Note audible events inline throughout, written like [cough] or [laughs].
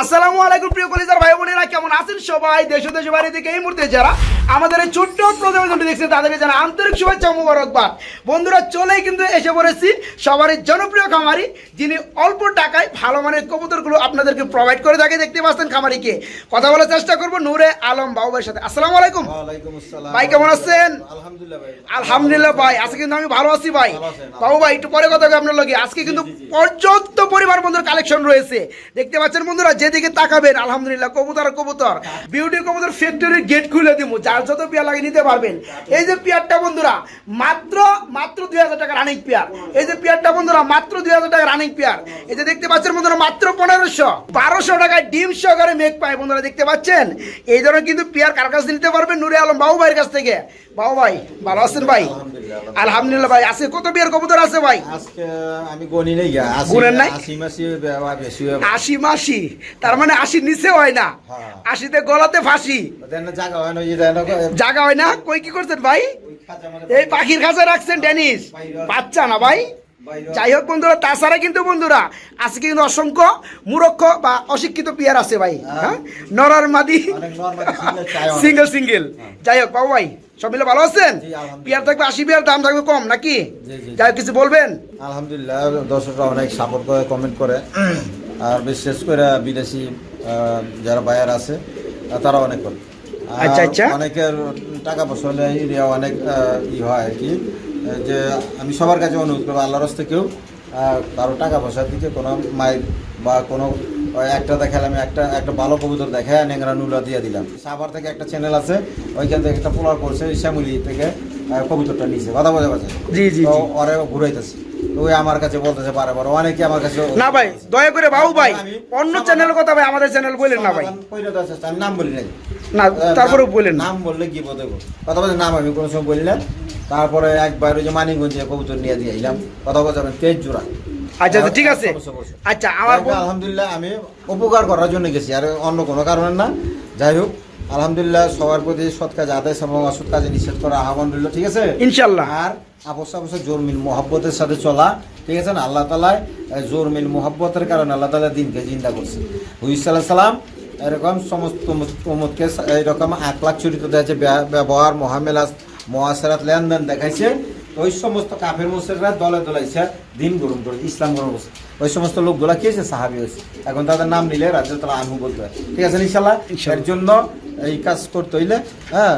আসসালামু আলাইকুম প্রিয় কলিজার ভাই বোনেরা, কেমন আছেন সবাই? দেশ দেশ বাড়ি থেকে এই মুহূর্তে যারা আমাদের এই ছোট্ট প্রতিবেদনটি দেখছেন তাদেরকে জানা আন্তরিক শুভেচ্ছা মুবারকবাদ। বন্ধুরা চলেই কিন্তু এসে পড়েছি সবারই জনপ্রিয় খামারি যিনি অল্প টাকায় ভালো মানের কবুতরগুলো আপনাদেরকে প্রোভাইড করে থাকে দেখতে পাচ্ছেন খামারিকে। কথা বলার চেষ্টা করব নূরে আলম বাবু ভাইয়ের সাথে। আসসালামু আলাইকুম। ভাই কেমন আছেন? আলহামদুলিল্লাহ ভাই। আলহামদুলিল্লাহ ভাই আজকে কিন্তু আমি ভালো আছি ভাই। বাবু ভাই একটু পরে কথা হবে আপনার লগে। আজকে কিন্তু পর্যাপ্ত পরিবার বন্ধুর কালেকশন রয়েছে। দেখতে পাচ্ছেন বন্ধুরা যেদিকে তাকাবেন আলহামদুলিল্লাহ কবুতর কবুতর। বিউটি কবুতর ফ্যাক্টরির গেট খুলে দিব যার যত পেয়ার লাগে নিতে পারবেন। এই যে পেয়ারটা বন্ধুরা, মাত্র মাত্র দুই হাজার টাকা রানিং পেয়ার। এই যে পেয়ারটা বন্ধুরা, মাত্র দুই হাজার টাকা রানিং পেয়ার। এই যে দেখতে পাচ্ছেন বন্ধুরা, মাত্র পনেরোশো। বারোশো টাকায় ডিম সহকারে মেঘ পায় বন্ধুরা, দেখতে পাচ্ছেন? এই ধরনের কিন্তু পেয়ার কার কাছ নিতে পারবেন? নুরে আলম বাবু ভাইয়ের কাছ থেকে। বাবু ভাই ভালো আছেন ভাই? আলহামদুলিল্লাহ। ভাই আছে কত বিয়ের কবুতর আছে ভাই? আজকে আমি গনি নেই আশি গুনেন নাই? আশি মাসি বেশি আশি মাসি তার মানে আশি নিচে হয় না। হ্যাঁ। আশিতে গলাতে ফাঁসি। জাগা হয় না হয় কই কি করছেন ভাই? এই পাখির কাছে রাখছেন ডেনিস বাচ্চা না ভাই? যাই হোক বন্ধুরা তাছাড়া কিন্তু বন্ধুরা আজকে কিন্তু অসংখ্য মূরক্ষ বা অশিক্ষিত পিয়ার আছে ভাই হ্যাঁ। নরার মাদি। সিঙ্গেল সিঙ্গেল যাই হোক বাবু ভাই সব মিলে ভালো আছেন। পিয়ার থাকবে আশি পিয়ার দাম থাকবে কম নাকি। যাই কিছু বলবেন? আলহামদুলিল্লাহ দর্শকরা অনেক সাপোর্ট করে কমেন্ট করে। আর বিশেষ করে বিদেশি যারা বায়ার আছে তারা অনেক করে। আচ্ছা, আচ্ছা। অনেকের টাকা পয়সা হলে অনেক ই হয় আর কি। যে আমি সবার কাছে অনুরোধ করব আল্লাহর হস্তে কেউ কারও টাকা পয়সার দিকে কোনো মাইক বা কোনো একটা দেখালে আমি একটা একটা ভালো কবুতর দেখায় নেংরা নুলা দিয়ে দিলাম। সাভার থেকে একটা চ্যানেল আছে ওইখান থেকে একটা পোলার করছে শ্যামলি থেকে কবুতরটা নিছে। কথা বোঝা পাচ্ছে জি, জি। ওরে ঘুরাইতেছে। ওই আমার কাছে বলতেছে বারে বারে অনেকে আমার কাছে না ভাই দয়া করে বাবু ভাই অন্য চ্যানেলের কথা ভাই আমাদের চ্যানেল বললেন না ভাই। নাম বলি নাই। না তারপরে বললেন নাম বললে কি বলতে কথা বলছে নাম আমি কোনো সময় বলি না। তারপরে একবার ওই যে মানিকগঞ্জে কবুতর নিয়ে দিয়ে এলাম। কথা বলছে আমি তেজ জোড়া। আচ্ছা আচ্ছা ঠিক আছে। আচ্ছা আমার আলহামদুলিল্লাহ আমি উপকার করার জন্য গেছি। আর অন্য কোনো কারণে না। যাই হোক আলহামদুলিল্লাহ সবার প্রতি সৎ কাজে আদেশ এবং অসৎ কাজে নিষেধ করা আহ্বান রইল ঠিক আছে? ইনশাল্লাহ আর আপস আপস জোর মিল মোহাব্বতের সাথে চলা ঠিক আছে না? আল্লাহ তালায় জোর মিল মোহাব্বতের কারণে আল্লাহ তালা দিনকে জিন্দা করছে। হুইসাল্লাহ সালাম এরকম সমস্ত উমুদকে এরকম আখলাখ চরিত্র দেখাচ্ছে ব্য- ব্যবহার মহামেলা মহাসেরাত লেনদেন দেখাইছে ওই সমস্ত কাফের মুসেরা দলে দলাইছে দিন গ্রহণ করে ইসলাম গ্রহণ করছে। ওই সমস্ত লোকগুলা কি হয়েছে? সাহাবি হয়েছে। এখন তাদের নাম নিলে রাজ্য তারা আনহু বলতে হয়। ঠিক আছে ইনশাল্লাহ এর জন্য এই কাজ করতে হইলে হ্যাঁ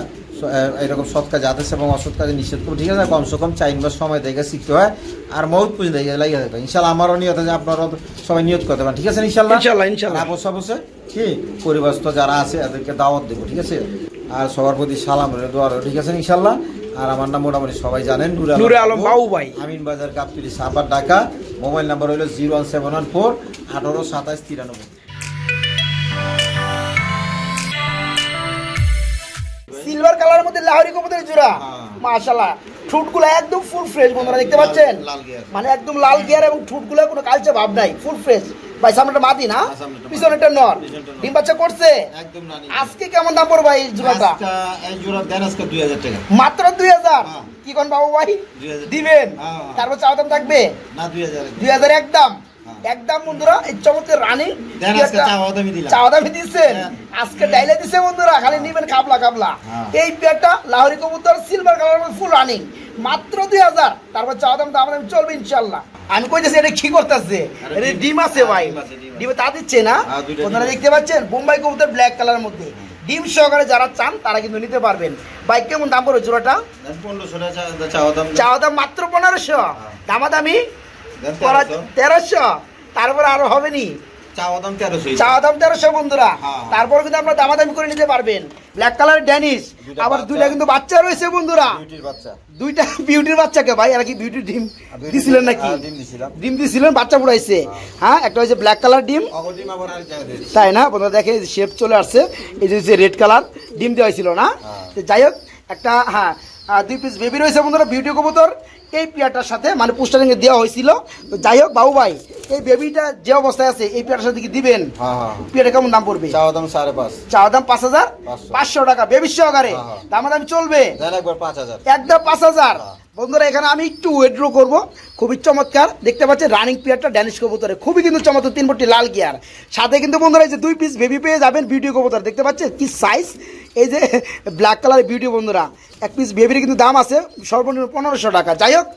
এরকম সৎ কাজ আদেশ এবং অসৎ কাজে নিষেধ করব ঠিক আছে কমসে কম চার মাস সময় দেখে শিখতে হয়। আর মৌত পুঁজি দেখে লাগিয়ে হয়। ইনশাল্লাহ আমারও নিয়ত আছে আপনারাও সবাই নিয়ত করতে পারেন। ঠিক আছে ইনশাল্লাহ ইনশাল্লাহ, ইনশাল্লাহ। কি? পরিবারস্থ যারা আছে এদেরকে দাওয়াত দেবো ঠিক আছে? আর সবার প্রতি সালাম রইল দোয়া ঠিক আছে ইনশাল্লাহ আর আমার নাম মোটামুটি সবাই জানেন নুরে নুরে আলম বাবু ভাই। আমিন বাজার কাপতুলি সাপার ঢাকা। মোবাইল নাম্বার হলো zero one seven one four আঠারো সাতাশ তিরানব্বই। লাহরি কবুতরের জোড়া। হ্যাঁ। মাশাআল্লাহ। ঠুটগুলো একদম ফুল ফ্রেশ বন্ধুরা দেখতে পাচ্ছেন। মানে একদম লাল গিয়ার এবং ঠুটগুলো কোনো কালচে ভাব নাই ফুল ফ্রেশ ভাই সামনেটা মাদি না? হ্যাঁ। পিছনেটা নর। ডিম বাচ্চা করছে? আজকে কেমন দাম পড়বে এই জোড়াটা? এই জোড়া দেন আজকে টাকা। মাত্র হ্যাঁ। কি কোন বাবু ভাই? দিবেন। তারপর চাওয়া দাম থাকবে? না দুই হাজার দুই হাজার একদম। একদম বন্ধুরা এই চমৎকার রানী। চাওয়া দামি দিচ্ছেন আজকে ডাইলে দিছে বন্ধুরা খালি নিবেন কাবলা কাবলা। হ্যাঁ। এই পেয়ারটা লাহোরি কবুতর সিলভার কালার ফুল রানিং মাত্র দুই হাজার। তারপর চাওয়া দাম দাম দাম চলবে ইনশাল্লাহ আমি কইতেছি এটা কি করতেছে? এটা ডিম- আছে ভাই। ডিম তা দিচ্ছে না। হ্যাঁ, আপনারা দেখতে পাচ্ছেন বোম্বাই কবুতর ব্ল্যাক কালারের মধ্যে। ডিম সহকারে যারা চান তারা কিন্তু নিতে পারবেন। বাইক কেমন দাম পড়বে জোড়াটা? চাওয়া দাম মাত্র পনেরোশো। দামাদামি তেরোশো। তারপরে আরও হবে নি চাওয়া দাম তেরোশো বন্ধুরা। হ্যাঁ। তারপর কিন্তু আপনারা দামাদামি করে নিতে পারবেন। ব্ল্যাক কালার ড্যানিশ আবার দুইটা কিন্তু বাচ্চা রয়েছে বন্ধুরা। দুইটা [laughs] বিউটির বাচ্চাকে ভাই? আর কি বিউটির ডিম দিছিলেন নাকি? হ্যাঁ, ডিম দিছিলেন বাচ্চা ফুটাইছে হ্যাঁ। একটা হচ্ছে ব্ল্যাক কালার ডিম। তাই না? বন্ধুরা দেখে শেপ চলে আসছে। এই যে হচ্ছে রেড কালার ডিম দেওয়া হয়েছিল না? হ্যাঁ। যাই হোক একটা হ্যাঁ দুই পিস বেবি রয়েছে বন্ধুরা বিউটি কবুতর। এই পেয়ারটার সাথে মানে পোস্টারিংয়ে দেওয়া হয়েছিল। তো যাই হোক বাবু ভাই এই বেবিটা যে অবস্থায় আছে এই পেয়ারটার সাথে কি দিবেন? হ্যাঁ হ্যাঁ পেয়ারটা কেমন দাম পড়বে? চাওয়া দাম সাড়ে পাঁচ। চাওয়া দাম পাঁচ হাজার? পাঁচশো। টাকা বেবি সহকারে দাম দামি দাম চলবে? একবার পাঁচ হাজার। একদম পাঁচ হাজার। বন্ধুরা, এখানে আমি একটু ওয়েড্রো করব। খুবই চমৎকার। দেখতে পাচ্ছি রানিং প্লেয়ারটা ড্যানিশ কবুতরে। খুবই কিন্তু চমৎকার, তিন ফুটটি লাল গিয়ার সাথে কিন্তু বন্ধুরা, এই যে দুই পিস বেবি পেয়ে যাবেন বিউটি কবুতর। দেখতে পাচ্ছেন কি সাইজ এই যে ব্ল্যাক কালারের বিউটি বন্ধুরা। এক পিস বেবির কিন্তু দাম আছে সর্বনিম্ন পনেরোশো টাকা। যাই হোক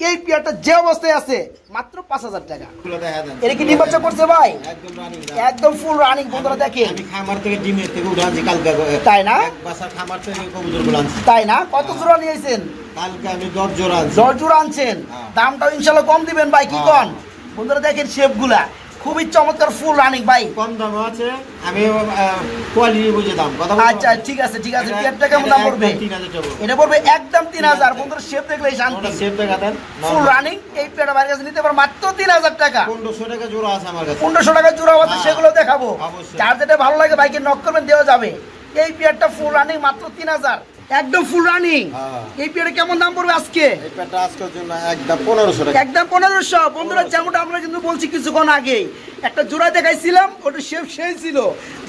এই পেয়ারটা যে অবস্থায় আছে মাত্র পাঁচ হাজার টাকা। দেখা। এটা কি ডিম বাচ্চা করছে ভাই? একদম ফুল রানিং বন্ধুরা দেখেন। খামার থেকে ডিমের থেকে উঠে কালকে তাই না? খামার থেকে তাই না? কত জোড়া নিয়েছেন? কালকে আমি দশ জোড়া আনছেন। হ্যাঁ। দামটাও ইনশাল্লাহ কম দিবেন ভাই কি হ্যাঁ। কন? বন্ধুরা দেখেন শেপগুলা খুবই চমৎকার ফুল রানিং ভাই। কম দামও আছে আমি কোয়ালিটি বুঝে দাম। কথা? আচ্ছা ঠিক আছে ঠিক আছে। পেয়ারটা কেমন দাম পড়বে? একদম তিন হাজার টাকা পড়বে। এটা পড়বে একদম তিন হাজার। বন্ধুরা শেপ দেখলেই শান্তি। টাকা দেন ফুল রানিং এই পেয়ারটা বাইরের কাছে নিতে পারো মাত্র তিন হাজার টাকা। পনেরোশো টাকা জোড়া আছে আমার কাছে। পনেরোশো টাকা জোড়া আছে হ্যাঁ, সেগুলো দেখাবো। যার যেটা ভালো লাগে বাইকে নক করবেন দেওয়া যাবে। এই পেয়ারটা ফুল রানিং মাত্র তিন হাজার। একদম ফুল রানিং হ্যাঁ। এই পেয়ারে কেমন দাম পড়বে আজকে? এই আজকের জন্য একদম পনেরোশো টাকা। একদম পনেরোশো। বন্ধুরা যেমনটা আমরা কিন্তু বলছি কিছুক্ষণ আগেই একটা জোড়া দেখাইছিলাম ওটা শেপ সেই ছিল।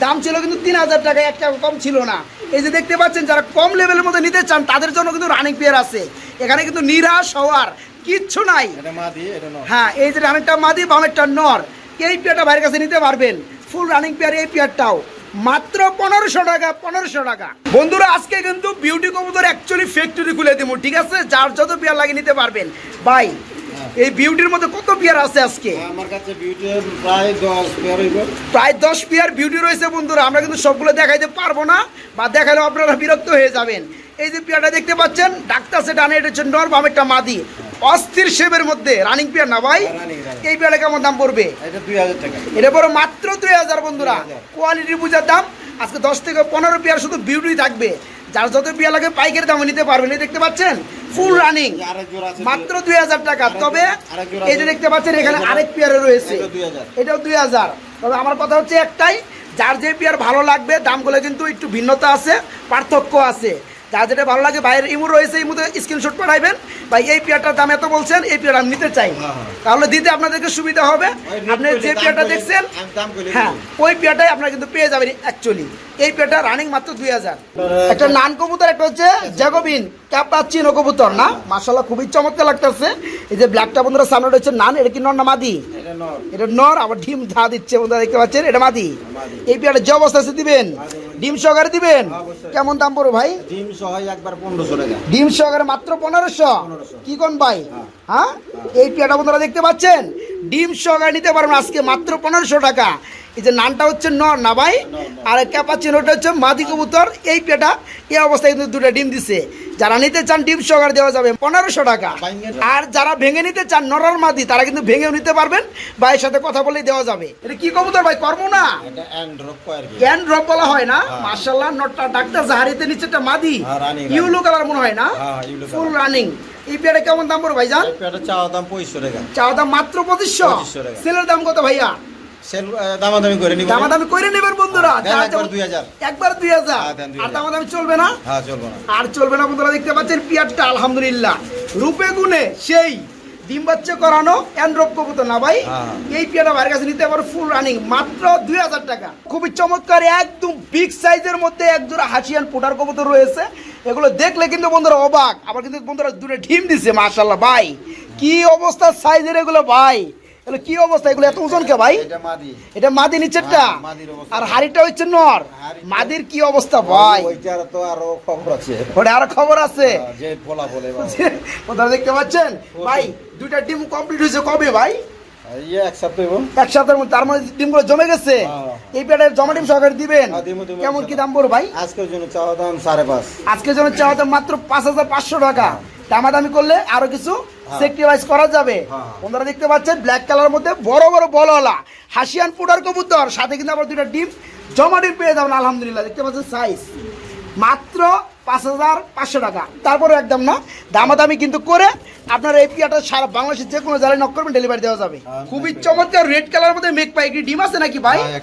দাম ছিল কিন্তু তিন হাজার টাকা এক টাকা কম ছিল না। এই যে দেখতে পাচ্ছেন যারা কম লেভেলের মধ্যে নিতে চান তাদের জন্য কিন্তু রানিং পেয়ার আছে। এখানে কিন্তু নিরাশ হওয়ার কিচ্ছু নাই। হ্যাঁ এই যে রানিংটা মাদি বামেরটা নর এই পেয়ারটা বাইরের কাছে নিতে পারবেন। ফুল রানিং পেয়ার এই পেয়ারটাও। মাত্র পনেরোশো টাকা পনেরোশো টাকা। বন্ধুরা আজকে কিন্তু বিউটি কবুতর অ্যাকচুয়ালি ফ্যাক্টরি খুলে দেবো ঠিক আছে? যার যত পেয়ার লাগিয়ে নিতে পারবেন। ভাই এই বিউটির মধ্যে কত পেয়ার আছে আজকে? আমার কাছে বিউটি প্রায় দশ পেয়ার হইব। প্রায় দশ পেয়ার বিউটি রয়েছে বন্ধুরা আমরা কিন্তু সবগুলো দেখাইতে পারব না বা দেখালেও আপনারা বিরক্ত হয়ে যাবেন। এই যে পেয়ারটা দেখতে পাচ্ছেন ডাক্তার সে ডানে এটা হচ্ছে নর বামেরটা মাদি। অস্থির শেপের মধ্যে রানিং পেয়ার না ভাই। এই পেয়ারটা কেমন দাম পড়বে? এটা বড় মাত্র দুই হাজার বন্ধুরা। 2000 কোয়ালিটি বুঝার দাম আজকে দশ থেকে পনেরো পেয়ার শুধু বিউটি থাকবে। যার যত পেয়ার লাগে পাইকারি দামে নিতে পারবেন। এই দেখতে পাচ্ছেন? ফুল রানিং মাত্র দুই হাজার টাকা। তবে এই যে দেখতে পাচ্ছেন এখানে আরেক পেয়ারে রয়েছে। এটা 2000 এটাও দুই হাজার। তবে আমার কথা হচ্ছে একটাই যার যে পেয়ার ভালো লাগবে দামগুলো কিন্তু একটু ভিন্নতা আছে পার্থক্য আছে। যার যেটা ভালো লাগে বাইরের ইমু রয়েছে এই মুহূর্তে স্ক্রিনশট পাঠাইবেন। ভাই এই পেয়ারটার দাম এত বলছেন এই পেয়ার আমি নিতে চাই। হ্যাঁ, হ্যাঁ। তাহলে দিতে আপনাদেরকে সুবিধা হবে। আপনি যে পেয়ারটা দেখছেন করলে হ্যাঁ ওই পেয়ারটাই আপনারা কিন্তু পেয়ে যাবেন অ্যাকচুয়ালি এই পেয়ারটা রানিং মাত্র দুই হাজার। একটা নান কবুতর একটা হচ্ছে জ্যাগোবিন ক্যাপাচিনো কবুতর না? মাশাল্লাহ খুবই চমৎকার লাগতেছে। এই যে ব্ল্যাকটা বন্ধুরা সামনে হচ্ছে নান এটা কি নর না মাদি? এটা নর। আবার ডিম ধা দিচ্ছে বন্ধুরা দেখতে পাচ্ছেন এটা মাদি। মাদি। এই পেয়ারটা যে অবস্থা আছে দিবেন? ডিম সহকারে দিবেন? কেমন দাম পড়ো ভাই? ডিম সহ একবার পনেরোশো টাকা। ডিম সহকারে মাত্র পনেরোশো? কি কোন ভাই? হ্যাঁ। হ্যাঁ? এই পেটা বন্ধুরা দেখতে পাচ্ছেন? ডিম সহকারে নিতে পারবেন আজকে মাত্র পনেরোশো টাকা। এই যে নানটা হচ্ছে নর না ভাই? আর ক্যাপাচিনোটা হচ্ছে মাদি কবুতর। এই পেটা এই অবস্থায় কিন্তু দুটো ডিম দিছে। যারা নিতে চান ডিম সহকারে দেওয়া যাবে পনেরোশো টাকা। আর যারা ভেঙে নিতে চান নরর মাদি তারা কিন্তু ভেঙেও নিতে পারবেন। ভাইয়ের সাথে কথা বলে দেওয়া যাবে। এটা কি কবুতর ভাই? করব না? অ্যান্ড্রপ বলা হয় না? হ্যাঁ। মার্শাল্লাহ নটটা ডাক্তার জাহারিতে একটা মাদি। হ্যাঁ। ইউলো কালার মনে হয় না? হ্যাঁ, ফুল রানিং এই পেয়ারে কেমন দাম পড়বে ভাইজান? চাওয়া দাম পঁচিশশো টাকা। চাওয়া দাম মাত্র পঁচিশশো? সেলের দাম কত ভাইয়া? দামাদামি করে নিব। দামাদামি করে নেবেন বন্ধুরা। দেন যার একবার 2000 একবার দুই হাজার। হ্যাঁ, দেন 2000 আর দামাদামি চলবে না? হ্যাঁ চলবো না। আর চলবে না বন্ধুরা দেখতে পাচ্ছেন পিয়ারটা আলহামদুলিল্লাহ। রূপে গুণে সেই ডিম বাচ্চা করানো অ্যান্ড্রপ কবুতর না ভাই? হ্যাঁ। এই পিয়াটা ভাইয়ের কাছে নিতে পারো ফুল রানিং মাত্র দুই হাজার টাকা। খুবই চমৎকার একদম বিগ সাইজের মধ্যে এক জোড়া হাসিয়ান পোটার কবুতর রয়েছে। এগুলো দেখলে কিন্তু বন্ধুরা অবাক। আবার কিন্তু বন্ধুরা দূরে ডিম দিছে মাশাল্লাহ ভাই। কি অবস্থা সাইজের এগুলো ভাই? কি অবস্থা? এগুলো এত ওজন কে ভাই? এটা মাদি। নিচেরটা? হ্যাঁ। আর হাড়িটা হচ্ছে নর। মাদির কি অবস্থা ভাই? ওইটার তো আরও খবর আছে। ওটা আরও খবর আছে? হ্যাঁ, যে বলে দেখতে পাচ্ছেন? ভাই দুইটা ডিম কমপ্লিট হয়েছে কবে ভাই? ইয়ে এক সপ্তাহ হইবো। এক সপ্তাহের মধ্যে তার মধ্যে ডিমগুলো জমে গেছে? হ্যাঁ। এই জমা ডিম সহকারে দিবেন? হ্যাঁ, দিবো, দিবো, কেমন কি দাম ভাই? আজকের জন্য চাওয়া দাম সাড়ে পাঁচ। আজকের জন্য মাত্র পাঁচ হাজার পাঁচশো টাকা। দামাদামি করলে আরও কিছু সেক্রিফাইস করা যাবে। হ্যাঁ। বন্ধুরা দেখতে পাচ্ছেন ব্ল্যাক কালার মধ্যে বড় বড় বলওয়ালা হাসিয়ান পুডার কবুতর সাথে কিন্তু আবার দুইটা ডিম জমা ডিম পেয়ে যাবেন আলহামদুলিল্লাহ। দেখতে পাচ্ছেন সাইজ মাত্র পাঁচ হাজার পাঁচশো টাকা। তারপরে একদম না দামাদামি কিন্তু করে আপনার এই পিয়াটা সারা বাংলাদেশের যে কোনো জায়গায় নক করবেন ডেলিভারি দেওয়া যাবে। হ্যাঁ, খুবই চমৎকার রেড কালার মধ্যে মেঘ পাই। ডিম আছে নাকি ভাই? হ্যাঁ,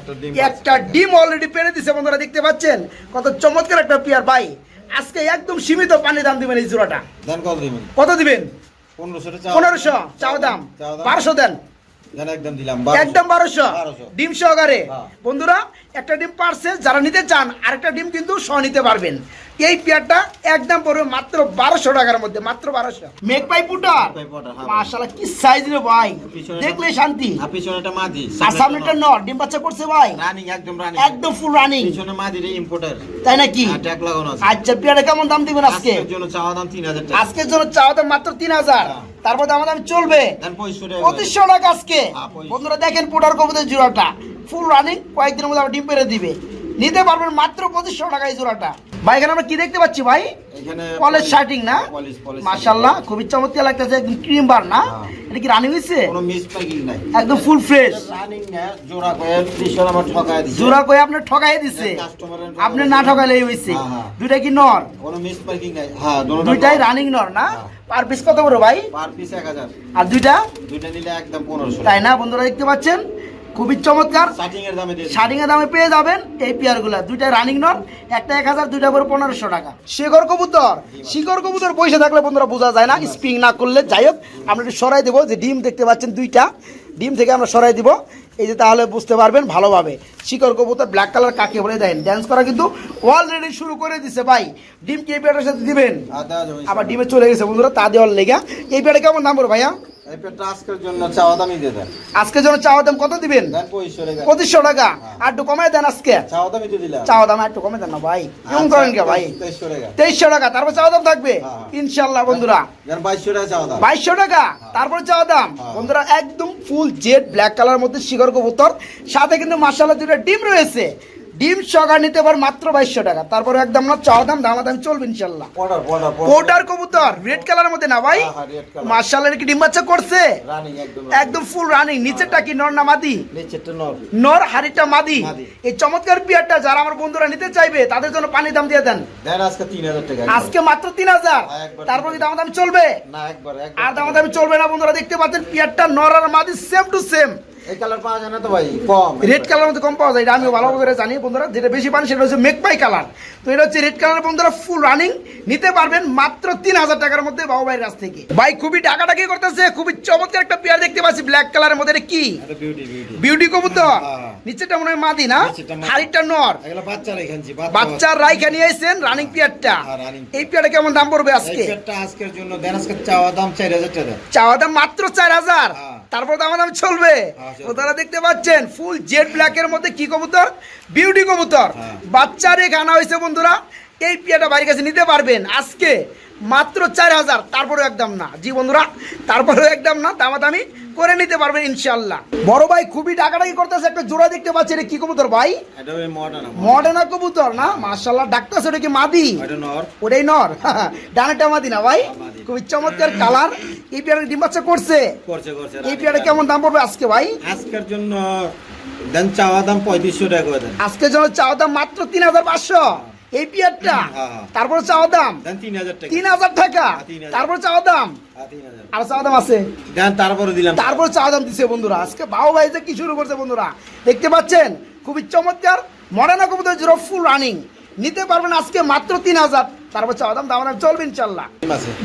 একটা ডিম অলরেডি পেরে দিছে বন্ধুরা দেখতে পাচ্ছেন। কত চমৎকার একটা পিয়ার ভাই। আজকে একদম সীমিত পানি দাম দিবেন এই জোড়াটা। কত দিবেন? কত দিবেন? পনেরোশো চাও দাম। বারোশো দেন। একদম দিলাম একদম বারোশো। 1200 ডিম সহকারে। হ্যাঁ। বন্ধুরা একটা ডিম পারছে যারা নিতে চান আরেকটা ডিম কিন্তু সহ নিতে পারবেন। এই পেয়ারটা একদম পড়বে মাত্র বারোশো টাকার মধ্যে মাত্র বারোশো। মেঘ পাই পুটার হ্যাঁ। মাশাল্লাহ কি সাইজ রে ভাই। দেখলে শান্তি। আর সামনেটা নর। ডিম বাচ্চা করছে ভাই। রানিং একদম রানিং একদম ফুল রানিং পিছনে মাদি রে ইম্পোর্টার তাই নাকি? ট্যাগ লাগানো আছে। আচ্ছা পেয়ারটা কেমন দাম দিবেন আজকে? আজকের জন্য চাওয়া দাম 3000 টাকা। আজকের জন্য চাওয়া দাম মাত্র তিন হাজার। হ্যাঁ। তারপর দাম দাম চলবে। দেন 25 টাকা পঁচিশশো টাকা আজকে। হ্যাঁ, বন্ধুরা দেখেন পুটার কবুতর জোড়াটা। ফুল রানিং কয়েকদিনের মধ্যে আবার ডিম পেরে দিবে। নিতে পারবেন মাত্র পঁচিশশো টাকা এই জোড়াটা। ভাই এখানে আমরা কি দেখতে পাচ্ছি ভাই? কলেজ শার্টিং না? মাশাল্লাহ খুবই চমৎকার লাগতেছে একদম ক্রিম বার না? হ্যাঁ। এটা কি রানিং হয়েছে একদম ফুল ফ্রেশ জোড়া কয়ে আপনি ঠকাই দিছে। এক এর আপনি না ঠকাইলেই হয়েছে হ্যাঁ, হ্যাঁ। দুইটা কি নর? হ্যাঁ দুইটাই রানিং নর না? হ্যাঁ। পার পিস কত বড় ভাই? পার পিস 1000 আর দুইটা? দুইটা নিলে একদম 1500 তাই না বন্ধুরা দেখতে পাচ্ছেন? খুবই চমৎকার। স্টার্টিং এর দামে পেয়ে যাবেন এই পেয়ারগুলা দুইটা রানিং নন একটা এক হাজার দুইটা করে পনেরোশো টাকা। শিকর কবুতর শিকর কবুতর পয়সা থাকলে বন্ধুরা বোঝা যায় না স্প্রিং না করলে যাই হোক আমরা একটু সরাই দেবো। যে ডিম দেখতে পাচ্ছেন দুইটা ডিম থেকে আমরা সরাই দিব। এই যে তাহলে বুঝতে পারবেন ভালোভাবে। শিকর কবুতর ব্ল্যাক কালার কাকে বলে দেন? ড্যান্স করা কিন্তু অলরেডি শুরু করে দিছে ভাই। ডিম কি এই পেয়ারের সাথে দিবেন? আবার ডিমে চলে গেছে বন্ধুরা তা দেওয়ার লেগে। এই পেয়ারে কেমন দাম পড়ে ভাইয়া? এই পেটটা আজকের জন্য চাওয়া দামই দিয়ে দেন। আজকের জন্য চাওয়া দাম কত দিবেন? দেন 25 টাকা। পঁচিশশো টাকা? আর একটু কমায় দেন আজকে। চাওয়া দামই দিয়ে দিলাম। চাওয়া দাম একটু কমে দেন না ভাই। কেমন করেন কে ভাই? তেইশশো টাকা। তারপর চাওয়া দাম থাকবে? হ্যাঁ। ইনশাল্লাহ বন্ধুরা। দেন 2200 টাকা চাওয়া দাম। বাইশশো টাকা তারপর চাওয়া দাম। হ্যাঁ। বন্ধুরা একদম ফুল জেড ব্ল্যাক কালার মধ্যে শিকড় কবুতর। সাথে কিন্তু মাসাল্লাহ দুটো ডিম রয়েছে। ডিম সকার নিতে পার মাত্র বাইশশো টাকা। তারপর একদম না চাওয়া দাম দামা দাম চলবে ইনশাল্লাহ। কোটার কবুতর রেড কালারের মধ্যে না ভাই? হ্যাঁ, হ্যাঁ। মাসাল্লাহ কি ডিম বাচ্চা করছে? রানিং একদম একদম ফুল রানিং নিচেরটা কি নর না মাদি? নর। নর হাড়িটা মাদি। এই চমৎকার পিয়ারটা যারা আমার বন্ধুরা নিতে চাইবে তাদের জন্য পানি দাম দিয়ে দেন। দেন আজকে 3000 টাকা আজকে মাত্র তিন হাজার। হ্যাঁ, তারপর কি দাম দাম চলবে? না একবার একবার। আর দাম দাম চলবে না বন্ধুরা দেখতে পাচ্ছেন পিয়ারটা নর আর মাদি সেম টু সেম এই কালার পাওয়া যায় না তো ভাই কম। রেড কালার মধ্যে কম পাওয়া যায় এটা আমিও ভালো করে জানি বন্ধুরা। যেটা বেশি পান সেটা হচ্ছে মেকপাই কালার তো এটা হচ্ছে রেড কালার বন্ধুরা ফুল রানিং নিতে পারবেন মাত্র তিন হাজার টাকার মধ্যে বাবু ভাইয়ের কাছ থেকে। ভাই খুবই ডাকাডাকি করতেছে খুবই চমৎকার একটা পেয়ার দেখতে পাচ্ছি ব্ল্যাক কালারের মধ্যে। এটা কি? বিউটি বিউটি বিউটি কবুতর? হ্যাঁ। নিচেটা মনে হয় মাদি না? হাড়িটা নর। বাচ্চা। রেখেছি বাচ্চার রাইখা নিয়ে রানিং পিয়ারটা এই পিয়ারটা কেমন দাম পড়বে আজকে? আজকের জন্য চাওয়া দাম 4000 টাকা। চাওয়া দাম মাত্র চার হাজার। হ্যাঁ। তারপর তো দাম চলবে। হ্যাঁ, চলবে। ওনারা দেখতে পাচ্ছেন ফুল জেড ব্ল্যাকের মধ্যে কি কবুতর? বিউটি কবুতর। হ্যাঁ। বাচ্চারে গানা হয়েছে বন্ধুরা এই পিয়াটা বাড়ির কাছে নিতে পারবেন। আজকে মাত্র চার হাজার তারপরেও একদম না। জি বন্ধুরা তারপরেও একদম না দামাদামি করে নিতে পারবেন ইনশাল্লাহ বড় ভাই খুবই ডাকাডাকি করতেছে একটা জোড়া দেখতে পাচ্ছি এটা কি কবুতর ভাই? মডার্না কবুতর। না? মার্শাল্লাহ ডাকতেছে ওটা কি মাদি? ওটাই নর। [laughs] ডানাটা মাদি না ভাই? মাদি। খুবই চমৎকার কালার। এই পেয়ারা ডিম বাচ্চা করছে। করছে করছে এই কেমন দাম পড়বে আজকে ভাই? আজকের জন্য দেন চাওয়া দাম 3500 টাকা করে দেন। আজকে জন্য চাওয়া দাম মাত্র তিন হাজার পাঁচশো। এই পেয়ারটা হ্যাঁ, হ্যাঁ। তারপর চাওয়া দাম দেন 3000 টাকা। তিন হাজার টাকা। হ্যাঁ, 3000 তারপর চাওয়া দাম। হ্যাঁ, 3000 আর চাওয়া দাম আছে। তারপরে দিলাম। তারপর চাওয়া দাম দিছে বন্ধুরা। আজকে বাবু ভাই যে কি শুরু করছে বন্ধুরা দেখতে পাচ্ছেন? খুবই চমৎকার। মডার্ন কবুতর জিরো ফুল রানিং নিতে পারবেন আজকে মাত্র তিন হাজার। তারপর চাওয়া দাম দাম চলবে ইনশাল্লাহ।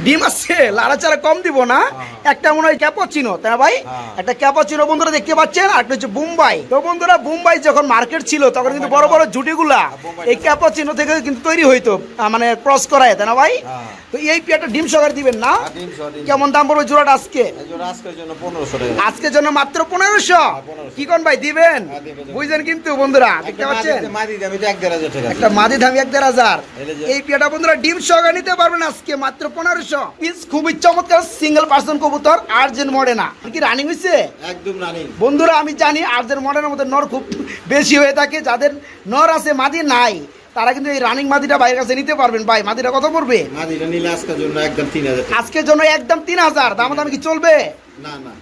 ডিম আছে। লাড়াচাড়া কম দিব না। একটা মনে হয় ক্যাপাচিনো তাই ভাই? হ্যাঁ। একটা ক্যাপাচিনো বন্ধুরা দেখতে পাচ্ছেন আর একটা হচ্ছে মুম্বাই তো বন্ধুরা মুম্বাই যখন মার্কেট ছিল তখন কিন্তু বড় বড় জুটিগুলা এই ক্যাপাচিনো থেকে কিন্তু তৈরি হইতো মানে ক্রস করায় তাই না ভাই? হ্যাঁ। তো এই পেয়ারটা ডিম সহকারে দিবেন না। কেমন দাম পড়বে জোড়াটা আজকে? এই জন্য আজকের জন্য 1500 টাকা। আজকের জন্য মাত্র পনেরোশো। কি কোন ভাই দিবেন? হ্যাঁ, দিব, দিব। বুঝলেন কিন্তু বন্ধুরা দেখতে পাচ্ছেন? মাদি- মাদি দাম এটা 1000 টাকা একটা মাদি দামি এক দেড় হাজার। এই পেয়াটা বন্ধুরা ডিম সহকারে নিতে পারবেন আজকে মাত্র পনেরোশো। পিস খুবই চমৎকার সিঙ্গেল পার্সন কবুতর আর্জেন্ট মডে না কি রানিং হয়েছে একদম রানিং বন্ধুরা আমি জানি আর্জেন্ট মডেনের মধ্যে নর খুব বেশি হয়ে থাকে যাদের নর আছে মাদি নাই তারা কিন্তু এই রানিং মাদিটা বাইরের কাছে নিতে পারবেন। ভাই মাদিটা কত পড়বে? মাদিটা নিলে আজকের জন্য একদম 3000 টাকা। আজকের জন্য একদম তিন হাজার। দাম দাম কি চলবে?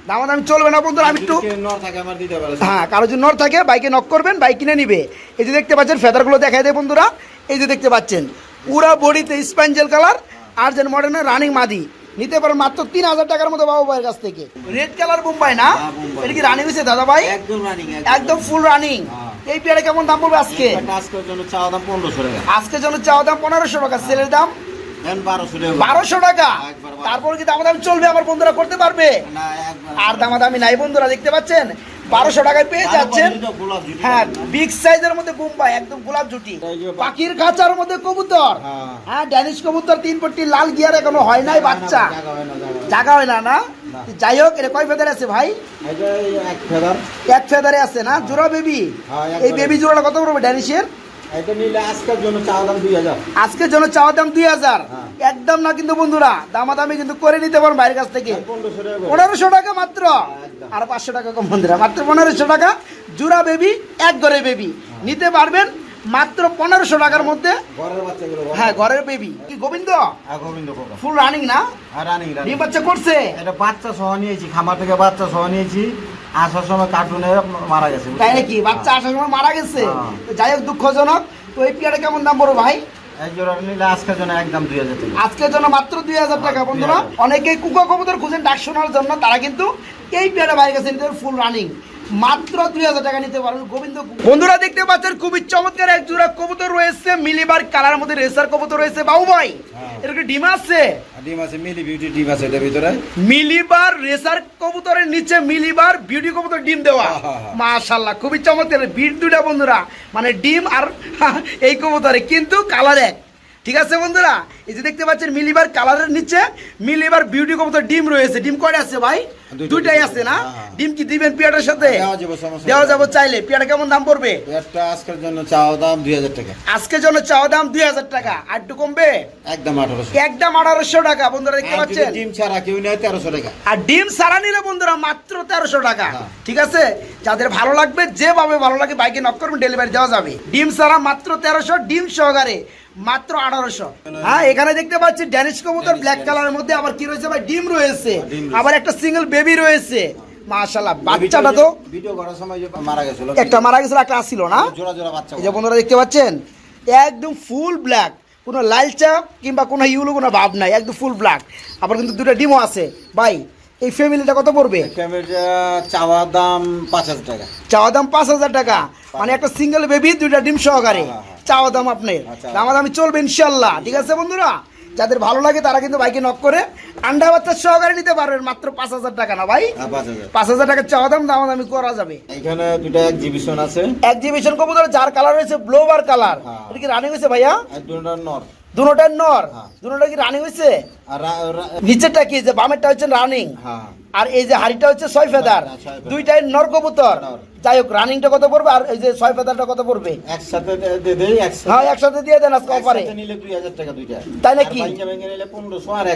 দাম দামি চলবে না বন্ধুরা আমি একটু যদি কেউ নর থাকে আমার দিতে পারে। হ্যাঁ কারও যদি নর থাকে বাইকে নক করবেন বাইক কিনে নিবে। এই যে দেখতে পাচ্ছেন ফেদারগুলো দেখাই দেয় বন্ধুরা। এই যে দেখতে পাচ্ছেন পুরা বডিতে স্পাঞ্জেল কালার আর যেন মডার্নের রানিং মাদি। নিতে পারেন মাত্র তিন হাজার টাকার মতো বাবু ভাইয়ের কাছ থেকে। রেড কালার মুম্বাই না? হ্যাঁ, এটা কি রানিং হয়েছে দাদা ভাই? একদম ফুল রানিং হ্যাঁ। এই পেয়ারে কেমন দাম পড়বে আজকে? আজকের জন্য চাওয়া দাম 1500 টাকা। আজকে জন্য চাওয়া দাম পনেরোশো টাকা। সেলের দাম? বারোশো টাকা। তারপর কি দামাদামি চলবে? আমার বন্ধুরা করতে পারবে? আর দামাদামি নাই বন্ধুরা দেখতে পাচ্ছেন? বারোশো টাকায় পেয়ে যাচ্ছেন। হ্যাঁ বিগ সাইজের মধ্যে বোম্বাই একদম গোলাপ জুটি। পাখির খাঁচার মধ্যে কবুতর। হ্যাঁ। ড্যানিশ কবুতর তিন পট্টি লাল গিয়ার এখনও হয় নাই বাচ্চা। জাগা হয় না না। যাই হোক এটা কয় ফেদার আছে ভাই? এক ফেদার। আছে না? জোড়া বেবি হ্যাঁ, এই বেবি জোড়াটা কত বলব ড্যানিশের এটা নিলে আজকের জন্য চাওয়া দাম দুই হাজার। আজকের জন্য চাওয়ার দাম দুই হাজার? হ্যাঁ। একদম না কিন্তু বন্ধুরা দামাদামি কিন্তু করে নিতে পারেন বাইরের কাছ থেকে। পনেরোশো টাকা মাত্র। আর পাঁচশো টাকা কম বন্ধুরা মাত্র পনেরোশো টাকা। জুরা বেবি এক ঘরে বেবি। নিতে পারবেন মাত্র পনেরোশো টাকার মধ্যে। হ্যাঁ ঘরের বেবি। কি গোবিন্দ? হ্যাঁ, গোবিন্দ ফুল রানিং না? হ্যাঁ, রানিং, রানিং। ডিম বাচ্চা করছে? এটা বাচ্চা সহ নিয়েছি খামার থেকে বাচ্চা সহ নিয়েছি। আসার সময় কার্টুনে মারা গেছে তাই নাকি? বাচ্চা আসার সময় মারা গেছে? হ্যাঁ। তো যাই হোক দুঃখজনক। তো এই পিয়াটা কেমন দাম বড় ভাই? আজকের জন্য একদম দুই হাজার টাকা। আজকের জন্য মাত্র দুই হাজার টাকা হ্যাঁ, বন্ধুরা। অনেকেই কুকা কবুতর খুঁজেন ডাক শোনার জন্য। তারা কিন্তু এই পেয়ারা বাইরে গেছে ফুল রানিং মাত্র দুই হাজার টাকা নিতে পারবেন গোবিন্দ বন্ধুরা দেখতে পাচ্ছেন খুবই চমৎকার এক জোড়া কবুতর রয়েছে মিলিবার কালার মধ্যে রেসার কবুতর রয়েছে বাবু ভাই হ্যাঁ। এর কি ডিম আছে? ডিম আছে মিলি বিউটি ডিম আছে এটার ভিতরে। মিলিবার রেসার কবুতরের নিচে মিলিবার বিউটি কবুতর ডিম দেওয়া। হ্যাঁ, হ্যাঁ, খুবই চমৎকার। বিট দুটা বন্ধুরা মানে ডিম আর এই কবুতরে কিন্তু কালার এক। ঠিক আছে বন্ধুরা? এই যে দেখতে পাচ্ছেন মিলিবার কালারের নিচে মিলিবার বিউটি কবুতর ডিম রয়েছে। ডিম কয়টা আছে ভাই? দুইটাই আছে না? হ্যাঁ, হ্যাঁ। ডিম কি দিবেন পিয়াটার সাথে? দেওয়া যাবে, সমস্যা দেওয়া। যাব চাইলে। পিয়াটা কেমন দাম পড়বে? আজকের জন্য চাওয়া দাম দুই হাজার টাকা। আজকের জন্য চাওয়া দাম দুই হাজার টাকা। আর একটু কমবে? একদম আঠারোশো। একদম আঠারোশো টাকা। বন্ধুরা দেখতে পাচ্ছেন? ডিম ছাড়া কেউ নেয় তেরোশো টাকা। আর ডিম ছাড়া নিলে বন্ধুরা মাত্র তেরোশো টাকা। হ্যাঁ। ঠিক আছে? যাদের ভালো লাগবে যেভাবে ভালো লাগে বাইকে নক করবেন ডেলিভারি দেওয়া যাবে। ডিম ছাড়া মাত্র তেরোশো ডিম সহকারে। মাত্র আঠারোশো। হ্যাঁ এখানে দেখতে পাচ্ছি ড্যানিশ কবুতর ব্ল্যাক কালারের মধ্যে। আবার কি রয়েছে ভাই? ডিম রয়েছে। হ্যাঁ। আবার একটা সিঙ্গেল বেবি রয়েছে। মাশাল্লাহ বাচ্চাটা তো। ভিডিও করার সময় মারা গেছিল একটা মারা গেছিল একটা আসছিল না? জোড়া জোড়া বাচ্চা এই যে বন্ধুরা দেখতে পাচ্ছেন একদম ফুল ব্ল্যাক কোনো লাল চাপ কিংবা কোনো ইউলো কোনো ভাব নাই একদম ফুল ব্ল্যাক আবার কিন্তু দুটো ডিমও আছে। ভাই এই ফ্যামিলিটা কত পড়বে? ক্যামেরা চাওয়া দাম পাঁচ হাজার টাকা। চাওয়া দাম পাঁচ হাজার টাকা। মানে একটা সিঙ্গেল বেবি দুইটা ডিম সহকারে। হ্যাঁ, হ্যাঁ। চাওয়া দাম আপনার। আচ্ছা। দামাদামি চলবে ইনশাল্লাহ ঠিক আছে বন্ধুরা? যাদের ভালো লাগে তারা কিন্তু বাইকে নক করে আন্ডা বাচ্চা সহকারে নিতে পারবেন মাত্র পাঁচ হাজার টাকা না ভাই? হ্যাঁ, পাঁচ হাজার। টাকা চাওয়া দাম দামাদামি করা যাবে। এখানে দুটা এক্সিবিশন আছে। এক্সিবিশন কবুতর যার কালার হয়েছে ব্লোবার কালার। এটা কি রানিং হয়েছে ভাইয়া? দুটা নর। দুটোটার নর। হ্যাঁ। দুটোটা কি রানিং হয়েছে নিচেরটা কি? যে বামেরটা হচ্ছে রানিং হ্যাঁ। আর এই যে হাড়িটা হচ্ছে ছয় ফেদার। দুইটাই নর কবুতর। নর। যাই হোক রানিংটা কত পড়বে আর এই যে ছয় ফেদারটা কত পড়বে? একসাথে দে- দে দেই হ্যাঁ একসাথে দিয়ে দেন আজকে অফারে নিলে দুই হাজার টাকা দুইটা। তাই নাকি? নিলে আর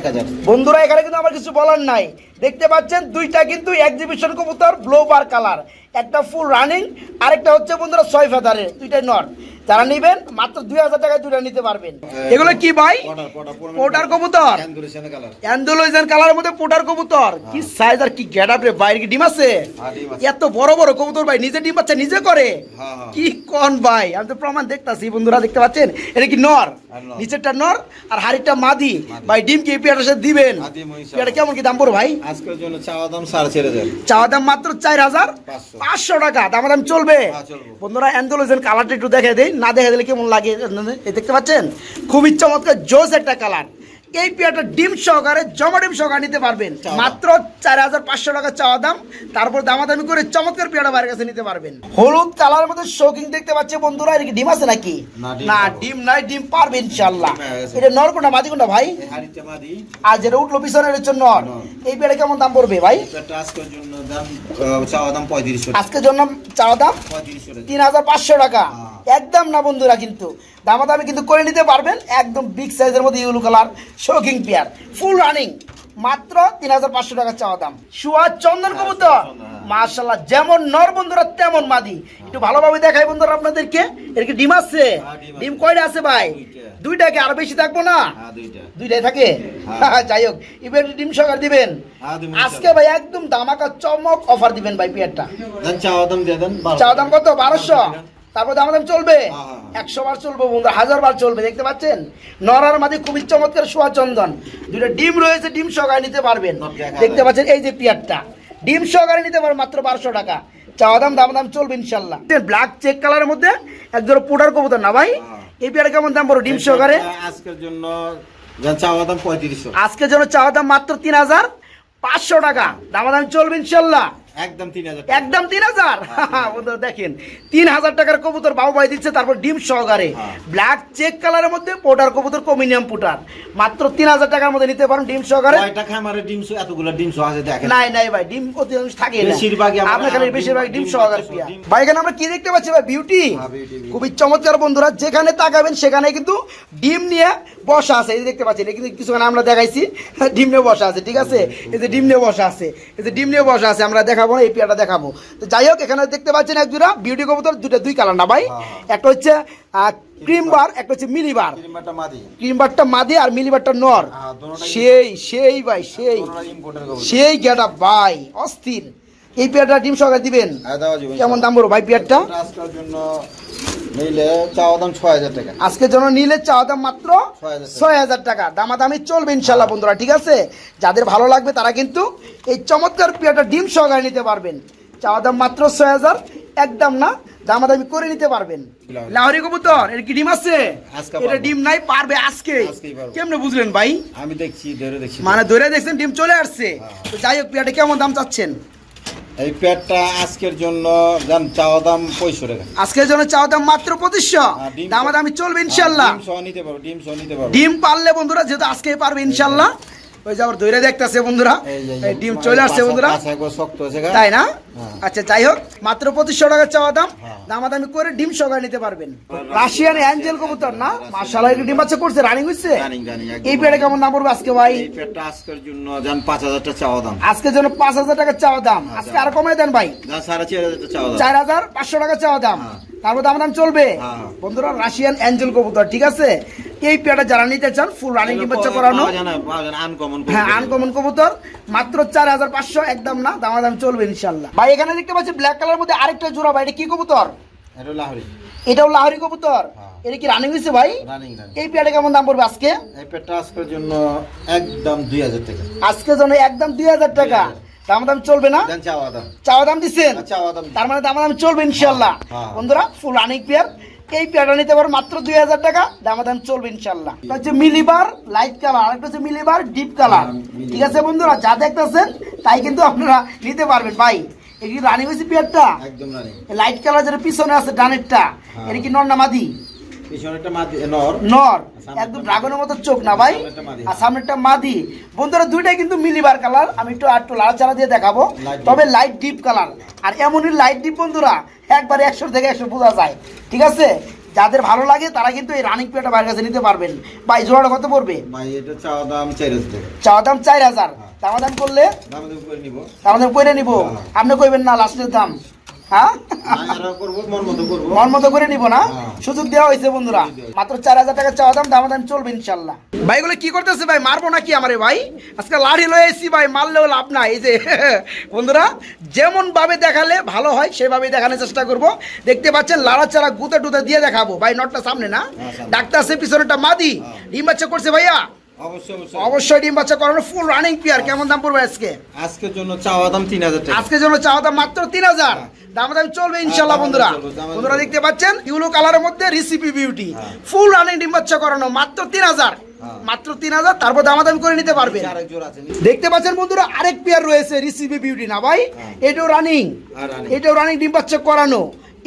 বন্ধুরা এখানে কিন্তু আমার কিছু বলার নাই। দেখতে পাচ্ছেন দুইটা কিন্তু এক্সিবিশন কবুতর ব্লো বার কালার একটা ফুল রানিং আরেকটা হচ্ছে বন্ধুরা ছয় ফেদারের দুইটাই নট যারা নিবেন মাত্র দুই হাজার টাকায় দুইটা নিতে পারবেন। এগুলো কি ভাই? পটার কবুতর? ক্যান্ডুলেশনের কালার মধ্যে পোটার কবুতর। কি সাইজ আর কি গেট রে বাইরে কি ডিম আছে? হ্যাঁ, ডিম আছে। এত বড় বড় কবুতর ভাই নিজে ডিম বাচ্চা নিজে করে। হ্যাঁ, হ্যাঁ। কি কোন ভাই? আমি তো প্রমাণ দেখতাছি বন্ধুরা দেখতে পাচ্ছেন? এটা কি নর। নিচেরটা নর আর হাড়িটা মাদি। ভাই ডিম কি পেয়ারের সাথে দিবেন? হ্যাঁ। পেয়ারটা কেমন কি দাম পড়ো ভাই? আজকের জন্য চাওয়া দাম সাড়ে চার হাজার। চাওয়া দাম মাত্র চার হাজার পাঁচশো। টাকা দাম দাম চলবে। হ্যাঁ, চলবে। বন্ধুরা অ্যান্ডোলয়েজের কালারটা একটু দেখে দেই না দেখে দিলে কেমন লাগে দেখতে পাচ্ছেন? খুবই চমৎকার জোস একটা কালার এই পেয়ারটা ডিম সহকারে জমা ডিম সহকারে নিতে পারবেন। মাত্র চার হাজার পাঁচশো টাকা চাওয়া দাম। তারপর দামাদামি করে চমৎকার পেয়ারা বাইরের কাছে নিতে পারবেন। হলুদ কালারের মধ্যে শৌকিং দেখতে পাচ্ছে বন্ধুরা এর কি ডিম আছে নাকি? না, ডিম না পাবো। ডিম নাই ডিম পারবে ইনশাল্লাহ। এটা নর কোনটা মাদি কোনটা ভাই? আর যেটা উঠল নর। নর। এই পেয়ারা কেমন দাম পড়বে ভাই? আজকের জন্য দাম চাওয়া দাম পঁয়ত্রিশশো আজকের জন্য চাওয়া দাম তিন হাজার পাঁচশো টাকা। হ্যাঁ। একদম না বন্ধুরা কিন্তু। দামাদামি কিন্তু করে নিতে পারবেন। একদম বিগ সাইজের মধ্যে ইউলো কালার শৌকিং পেয়ার ফুল রানিং মাত্র তিন হাজার পাঁচশো টাকা চাওয়া দাম। শুয়া চন্দন হ্যাঁ, কবুতর। হ্যাঁ। মার্শাল্লাহ যেমন নর বন্ধুরা তেমন মাদি। একটু ভালোভাবে দেখাই বন্ধুরা আপনাদেরকে। এর কি ডিম আছে? হ্যাঁ, ডিম। কয়টা আছে ভাই? দুইটা। কি আরও বেশি থাকব না? হ্যাঁ দুইটাই থাকে? হ্যাঁ। যাই হোক এবার ডিম সকার দিবেন। হ্যাঁ, আজকে ভাই একদম দামাকা চমক অফার দিবেন ভাই পেয়ারটা। চাওয়া দাম দেন চাওয়া দাম কত? বারোশো। তারপর দাম দাম চলবে। হ্যাঁ, হ্যাঁ, হ্যাঁ। একশো বার চলবে বন্ধু হাজার বার চলবে দেখতে পাচ্ছেন? নরার মাঝে খুবই চমৎকার সোয়া চন্দন। দুটো ডিম রয়েছে ডিম সহকারে নিতে পারবেন। দেখতে পাচ্ছেন এই যে পিয়ারটা। ডিম সহকারে নিতে পারবেন মাত্র বারোশো টাকা। চাওয়া দাম দাম দাম চলবে ইনশাল্লাহ। ব্ল্যাক চেক কালারের মধ্যে একজন পোটার কবুতর না ভাই। এই পিয়ার কেমন দাম বড় ডিম সহকারে? আজকের জন্য চাওয়া দাম পঁয়ত্রিশশো। আজকের জন্য চাওয়া দাম মাত্র তিন হাজার পাঁচশো টাকা। দামাদাম চলবে ইনশাল্লাহ। একদম তিন হাজার একদম তিন হাজার? বন্ধুরা দেখেন তিন হাজার টাকার কবুতর বাবু ভাই দিচ্ছে তারপর ডিম সহকারে। হ্যাঁ। ব্ল্যাক চেক কালারের মধ্যে পোটার কবুতর কমিনিয়াম পুটার মাত্র তিন হাজার টাকার মধ্যে নিতে পারেন ডিম সহকারে। কয়টা খামারে ডিমশো এতগুলো ডিমশো আছে দেখেন। নাই নাই ভাই ডিম অধিকাংশ থাকে না। বেশিরভাগই আমরা- খালি বেশিরভাগ ডিম ডিম সহকারে পিয়া ভাই এখানে আমরা কি দেখতে পাচ্ছি ভাই? বিউটি হ্যাঁ। খুবই চমৎকার বন্ধুরা যেখানে তাকাবেন সেখানে কিন্তু ডিম নিয়ে বসা আছে। এই দেখতে পাচ্ছেন কিন্তু কিছুক্ষণ আমরা দেখাইছি ডিম নিয়ে বসা আছে ঠিক আছে? এই যে ডিম নিয়ে বসা আছে এই যে ডিম নিয়ে বসা আছে আমরা দেখাবো না এই পিয়াটা দেখাবো। তো যাই হোক এখানে দেখতে পাচ্ছেন এক দুটা বিউটি কবুতর দুটা দুই কালার না ভাই? হ্যাঁ। একটা হচ্ছে ক্রিম বার একটা হচ্ছে মিলি বার মাদি। ক্রিম বারটা মাদি আর মিলি বারটা নর। হ্যাঁ, সেই সেই ভাই সেই। সেই গেটা ভাই অস্থির। এই পেয়ারটা ডিম সহকারে দিবেন? হ্যাঁ, কেমন দাম বলো ভাই পেয়ারটা? জন্য নিলে চাওয়া দাম ছয় হাজার টাকা। আজকের জন্য নিলে চাওয়া দাম মাত্র ছয় হাজার টাকা। দামাদামি চলবে ইনশাল্লাহ বন্ধুরা ঠিক আছে? যাদের ভালো লাগবে তারা কিন্তু এই চমৎকার পেয়ারটা ডিম সহকারে নিতে পারবেন। চাওয়া দাম মাত্র ছয় হাজার একদম না দামাদামি করে নিতে পারবেন। লাহরি। কবুতর এর কি ডিম আছে? এটা ডিম নাই পারবে আজকে। কেমনে বুঝলেন ভাই? আমি দেখছি ধরে দেখছি। মানে ধরে দেখছেন ডিম চলে আসছে। হ্যাঁ। তো যাই হোক পেয়ারটা কেমন দাম চাচ্ছেন? এই প্যাডটা আজকের জন্য জান চাওয়া দাম পঁয়ষট্টি টাকা। আজকের জন্য চাওয়া দাম মাত্র পঁচিশশো। দাম দামি চলবে ইনশাল্লাহ। ডিম সহ নিতে পারব ডিম সহ নিতে পারব। ডিম পারলে বন্ধুরা যেহেতু আজকে পারবে ইনশাল্লাহ। ওই যে আবার ধরে দেখতেছে বন্ধুরা। ডিম চলে আসছে বন্ধুরা। তাই না? হ্যাঁ। আচ্ছা যাই হোক মাত্র পঁচিশশো টাকা চাওয়া দাম। হ্যাঁ। দামাদামি করে ডিম সকালে নিতে পারবেন। রাশিয়ান অ্যাঞ্জেল কবুতর না? মার্শাল ডিম বাচ্চা করছে রানিং হচ্ছে। এই পেড়ে কেমন দাম পড়বে আজকে ভাই? আজকের জন্য জান পাঁচ হাজারটা চাওয়া দাম। আজকের জন্য পাঁচ হাজার টাকা চাওয়া দাম। আজকে আর কমাই দেন ভাই। চার হাজার পাঁচশো টাকা চাওয়া দাম। হ্যাঁ। তারপর দাম দাম চলবে। হ্যাঁ। বন্ধুরা রাশিয়ান অ্যাঞ্জেল কবুতর ঠিক আছে? এই পেয়ারটা যারা নিতে চান ফুল রানিং ডিম বাচ্চা করানো হ্যাঁ আনকমন কবুতর। মাত্র চার হাজার পাঁচশো একদম না দামাদাম চলবে ইনশাল্লাহ ভাই এখানে দেখতে পাচ্ছি ব্ল্যাক কালার মধ্যে আরেকটা জোড়া ভাই এটা কি কবুতর। এটাও লাহরি কবুতর? হ্যাঁ। এটা কি রানিং হয়েছে ভাই। এই পেয়ারটা কেমন দাম পড়বে আজকে? এই আজকের জন্য একদম দুই হাজার টাকা। আজকে জন্য একদম দুই হাজার টাকা। দামাদাম চলবে না? চাওয়া দাম। চাওয়া দাম দিচ্ছেন চাওয়া দাম তার মানে দামাদাম চলবে ইনশাল্লাহ হ্যাঁ। বন্ধুরা ফুল রানিং পেয়ার। এই পেয়ারটা নিতে পারো মাত্র দুই হাজার টাকা। দামাদাম চলবে ইনশাল্লাহ। হচ্ছে মিলিবার লাইট কালার আরেকটা হচ্ছে মিলিবার ডিপ কালার হ্যাঁ, ঠিক আছে বন্ধুরা যা দেখতেছেন তাই কিন্তু আপনারা নিতে পারবেন। ভাই কি রানিং হয়েছে পেয়ারটা? একদম রানিং লাইট কালার যেটা পিছনে আছে ডানেরটা হ্যাঁ। এটা কি নর না মাদি? নর। একদম ড্রাগনের মতো চোখ না ভাই? আর সামনেরটা মাদি। বন্ধুরা দুইটাই কিন্তু মিলিবার কালার আমি একটু আর একটু লাড়াচাড়া দিয়ে দেখাবো। তবে লাইট ডিপ কালার আর এমনই লাইট ডিপ বন্ধুরা একবারে একশো থেকে একশো বোঝা যায়। ঠিক আছে? যাদের ভালো লাগে তারা কিন্তু এই রানিং পেয়ারটা বাইরের কাছে নিতে পারবেন। ভাই জোড়াটা কত পড়বে? ভাই এটা চাওয়া দাম চার হাজার। চাওয়া দাম চার হাজার। দাম করলে? দাম করে নিব। দাম করে নিবো। আপনি কইবেন না লাস্টের দাম। মন মতো করব। করে নিব না? হ্যাঁ। সুযোগ দেওয়া হয়েছে বন্ধুরা। মাত্র চার হাজার টাকা চাওয়া দাম দাম চলবে ইনশাল্লাহ। ভাই গুলো কি করতেছে ভাই? মারবো নাকি আমারে ভাই? আজকে লাঠি লয়ে এসি ভাই মারলেও লাভ নাই। এই যে [laughs] বন্ধুরা যেমন ভাবে দেখালে ভালো হয় সেভাবেই দেখানোর চেষ্টা করব। দেখতে পাচ্ছেন লাড়া চারা গুতে টুতে দিয়ে দেখাবো। ভাই নটটা সামনে না? হ্যাঁ। ডাক্তার আছে পিছনেটা মাদি। ডিম বাচ্চা করছে ভাইয়া? অবশ্যই ডিম বাচ্চা করানো ফুল রানিং পিয়ার কেমন দাম পড়বে আজকে? আজকের জন্য চাওয়া দাম তিন হাজার আজকের জন্য চাওয়া দাম মাত্র তিন হাজার। দাম দাম চলবে ইনশাল্লাহ হ্যাঁ, বন্ধুরা। দামাদামি দামাদামি বন্ধুরা দেখতে পাচ্ছেন? ইউলো কালারের মধ্যে রিসিপি বিউটি। ফুল রানিং ডিম বাচ্চা করানো মাত্র তিন হাজার। হ্যাঁ। মাত্র তিন হাজার তারপর দামাদামি করে নিতে পারবে দেখতে পাচ্ছেন বন্ধুরা আরেক পেয়ার রয়েছে রিসিপি বিউটি না ভাই? হ্যাঁ। এটাও রানিং এটাও রানিং ডিম বাচ্চা করানো।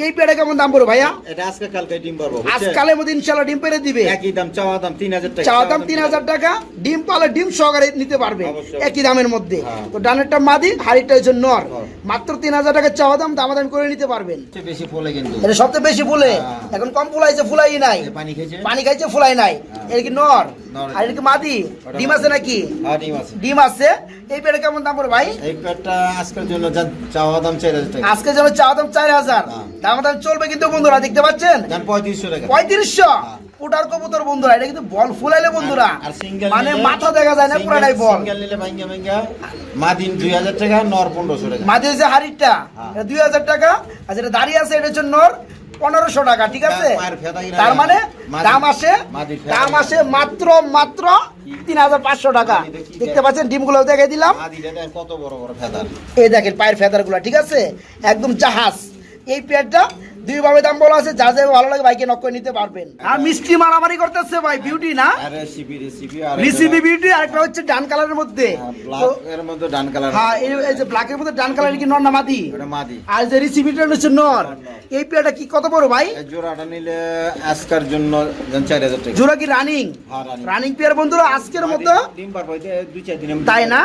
এই পেয়ারে কেমন দাম পড়বে ভাইয়া? এটা আজকে কালকে ডিম পারব আজকালের মধ্যে ইনশাল্লাহ ডিম পেরে দিবে। একই দাম চাওয়া দাম তিন হাজার টাকা চাওয়া দাম তিন হাজার টাকা ডিম পালে ডিম সহকারে নিতে পারবে একই দামের মধ্যে। হ্যাঁ। তো ডানেরটা মাদি হাড়িটা হচ্ছে নর। মাত্র তিন হাজার টাকা চাওয়া দাম দামাদাম করে নিতে পারবেন। বেশি ফুলে কিন্তু। এটা সবচেয়ে বেশি ফুলে। হ্যাঁ। এখন কম ফুলাইছে ফুলাই নাই। পানি খাইছে? পানি খাইছে ফুলাই নাই। হ্যাঁ। এটা কি নর। আর এটা কি মাদি? ডিম আছে নাকি? ডিম আছে। এই পেটে কেমন দাম পড়ে ভাই? এই প্যাডটা আজকের জন্য চাওয়া দাম চার হাজার টাকা। আজকে চাওয়া দাম চার হাজার। হ্যাঁ। দাম দাম চলবে কিন্তু বন্ধুরা দেখতে পাচ্ছেন? পঁয়ত্রিশশো টাকা। পঁয়ত্রিশশো? হ্যাঁ। পুটার কবুতর বন্ধুরা এটা কিন্তু বল ফুলাইলে বন্ধুরা। মানে মাথা দেখা যায় না পুরাটাই বল। মাদিন দুই হাজার টাকা নর পনেরোশো টাকা। মাঝে হচ্ছে হাড়িটা হ্যাঁ। দুই হাজার টাকা। আর যেটা দাঁড়িয়ে আছে এটা হচ্ছে নর। পনেরোশো টাকা ঠিক আছে? তার মানে দাম আসে দাম। আসে মাত্র মাত্র তিন হাজার পাঁচশো টাকা। দেখতে পাচ্ছেন? ডিমগুলো দেখে দিলাম এই দেখেন পায়ের ফেদারগুলা ঠিক আছে? একদম জাহাজ। এই পেয়ারটা দুই ভাবে দাম বলা আছে যা যা ভালো লাগে বাইকে নক করে নিতে পারবেন। আর মিষ্টি মারামারি করতেছে ভাই বিউটি না? আর রেসিপি রেসিপি আর রিসিপি বিউটি আরেকটা হচ্ছে ডান কালারের মধ্যে। ব্ল্যাক এর মধ্যে ডান কালার হ্যাঁ এই মধ্যে ডান কালার কি নর না মাদি? এটা মাদি। আর যে রিসিপিটা হচ্ছে নর এই পেয়ারটা কি কত বড় ভাই? জোড়াটা নিলে আজকের জন্য টাকা। জোড়া কি রানিং হ্যাঁ, রানিং পেয়ার বন্ধুরা আজকের মতো। ডিম পারব দুই চার দিন তাই না?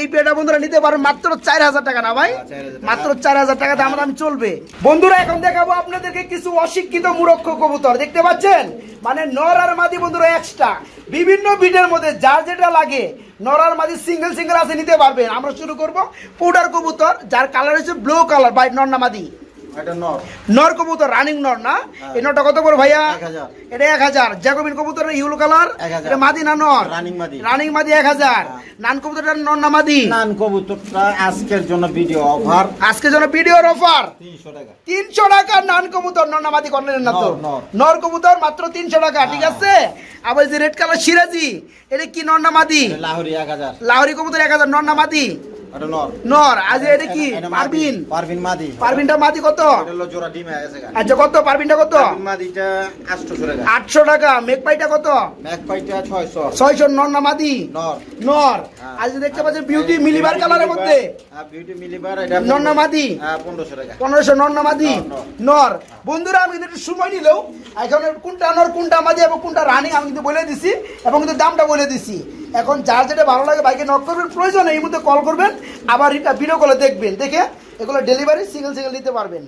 এই পেয়ারটা বন্ধুরা নিতে পারেন মাত্র চার হাজার টাকা না ভাই? হ্যাঁ, 4,000 মাত্র চার হাজার টাকা দাম দাম চলবে। বন্ধুরা এখন দেখাবো আপনাদেরকে কিছু অশিক্ষিত মুরক্ষ কবুতর, দেখতে পাচ্ছেন? মানে নর আর মাদি বন্ধুরা এক্সট্রা বিভিন্ন বিটের মধ্যে যার যেটা লাগে, নর আর মাদি সিঙ্গেল সিঙ্গেল আছে, নিতে পারবেন। আমরা শুরু করব পাউডার কবুতর, যার কালার হচ্ছে ব্লু কালার বাই নর্নামাদি নর। কবুতর রানিং নর না? হ্যাঁ। এই নরটা কত করে ভাইয়া? এটা এক হাজার। জ্যাকোবিন কবুতর ইউলো কালার এটা মাদি না নর? রানিং মাদি। রানিং মাদি এক হাজার। নান কবুতরটা নর না মাদি? নান কবুতরটা আজকের জন্য ভিডিও অফার আজকে জন্য ভিডিওর অফার তিনশো টাকা। তিনশো টাকা নান কবুতর নর না মাদি করলেন না তো? নর, কবুতর মাত্র তিনশো টাকা ঠিক হ্যাঁ। আছে? আবার যে রেড কালার সিরাজি এটা কি নর না মাদি? লাহোরি এক হাজার। লাহরি কবুতর এক হাজার নর না মাদি? এটা নর। নর আজ এটা কি? পারবিন। পারবিন মাদি। পারবিনটা মাদি কত? এটা হলো জোড়া ডিম আচ্ছা কত? পারবিনটা কত? পারবিন মাদিটা আটশোশো টাকা। আটশো টাকা। মেঘপাইটা কত? ম্যাক পাইটা ছয়শো। ছয়শো নর না মাদি? নর। নর। আজ দেখতে পাচ্ছেন বিউটি মিলিবার কালারের মধ্যে? বিউটি মিলিবার এটা নন্না মাদি? হ্যাঁ পনেরোশো টাকা। পনেরোশো নর না মাদি? নর, নর। নর। বন্ধুরা আমি কিন্তু একটু সময় নিলেও এখন কোনটা নর কোনটা মাদি এবং কোনটা রানিং আমি কিন্তু বলে দিছি এবং কিন্তু দামটা বলে দিছি। এখন যার যেটা ভালো লাগে বাইকে নক করবেন প্রয়োজন এই মধ্যে কল করবেন। আবার ভিডিও কলে দেখবেন দেখে এগুলো ডেলিভারি সিঙ্গেল সিঙ্গেল দিতে পারবেন।